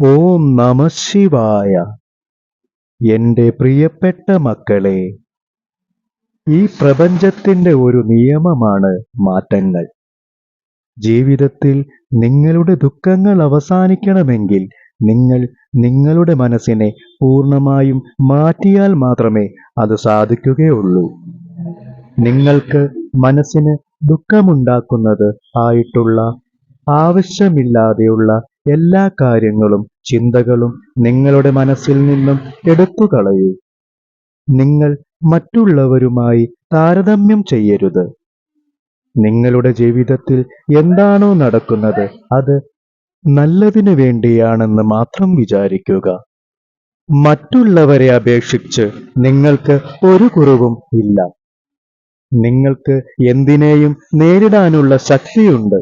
ഓം നമ ശിവായ. എന്റെ പ്രിയപ്പെട്ട മക്കളെ ഈ പ്രപഞ്ചത്തിന്റെ ഒരു നിയമമാണ് മാറ്റങ്ങൾ. ജീവിതത്തിൽ നിങ്ങളുടെ ദുഃഖങ്ങൾ അവസാനിക്കണമെങ്കിൽ നിങ്ങൾ നിങ്ങളുടെ മനസ്സിനെ പൂർണമായും മാറ്റിയാൽ മാത്രമേ അത് സാധിക്കുകയുള്ളൂ. നിങ്ങൾക്ക് മനസ്സിന് ദുഃഖമുണ്ടാക്കുന്നത് ആയിട്ടുള്ള ആവശ്യമില്ലാതെയുള്ള എല്ലാ കാര്യങ്ങളും ചിന്തകളും നിങ്ങളുടെ മനസ്സിൽ നിന്നും എടുത്തു കളയൂ നിങ്ങൾ മറ്റുള്ളവരുമായി താരതമ്യം ചെയ്യരുത്. നിങ്ങളുടെ ജീവിതത്തിൽ എന്താണോ നടക്കുന്നത് അത് നല്ലതിനു വേണ്ടിയാണെന്ന് മാത്രം വിചാരിക്കുക. മറ്റുള്ളവരെ അപേക്ഷിച്ച് നിങ്ങൾക്ക് ഒരു കുറവും ഇല്ല. നിങ്ങൾക്ക് എന്തിനേയും നേരിടാനുള്ള ശക്തിയുണ്ട്.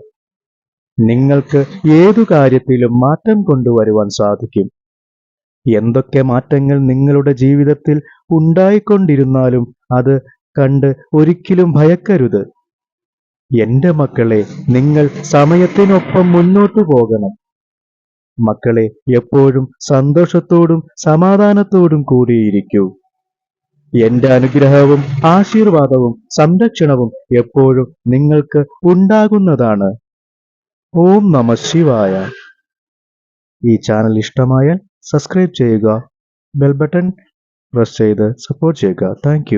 നിങ്ങൾക്ക് ഏതു കാര്യത്തിലും മാറ്റം കൊണ്ടുവരുവാൻ സാധിക്കും. എന്തൊക്കെ മാറ്റങ്ങൾ നിങ്ങളുടെ ജീവിതത്തിൽ ഉണ്ടായിക്കൊണ്ടിരുന്നാലും അത് കണ്ട് ഒരിക്കലും ഭയക്കരുത്. എന്റെ മക്കളെ നിങ്ങൾ സമയത്തിനൊപ്പം മുന്നോട്ടു പോകണം. മക്കളെ എപ്പോഴും സന്തോഷത്തോടും സമാധാനത്തോടും കൂടിയിരിക്കൂ. എന്റെ അനുഗ്രഹവും ആശീർവാദവും സംരക്ഷണവും എപ്പോഴും നിങ്ങൾക്ക് ഉണ്ടാകുന്നതാണ്. ഓം നമ ശിവായ. ഈ ചാനൽ ഇഷ്ടമായാൽ സബ്സ്ക്രൈബ് ചെയ്യുക ബെൽ ബട്ടൺ പ്രസ് ചെയ്ത് സപ്പോർട്ട് ചെയ്യുക. താങ്ക്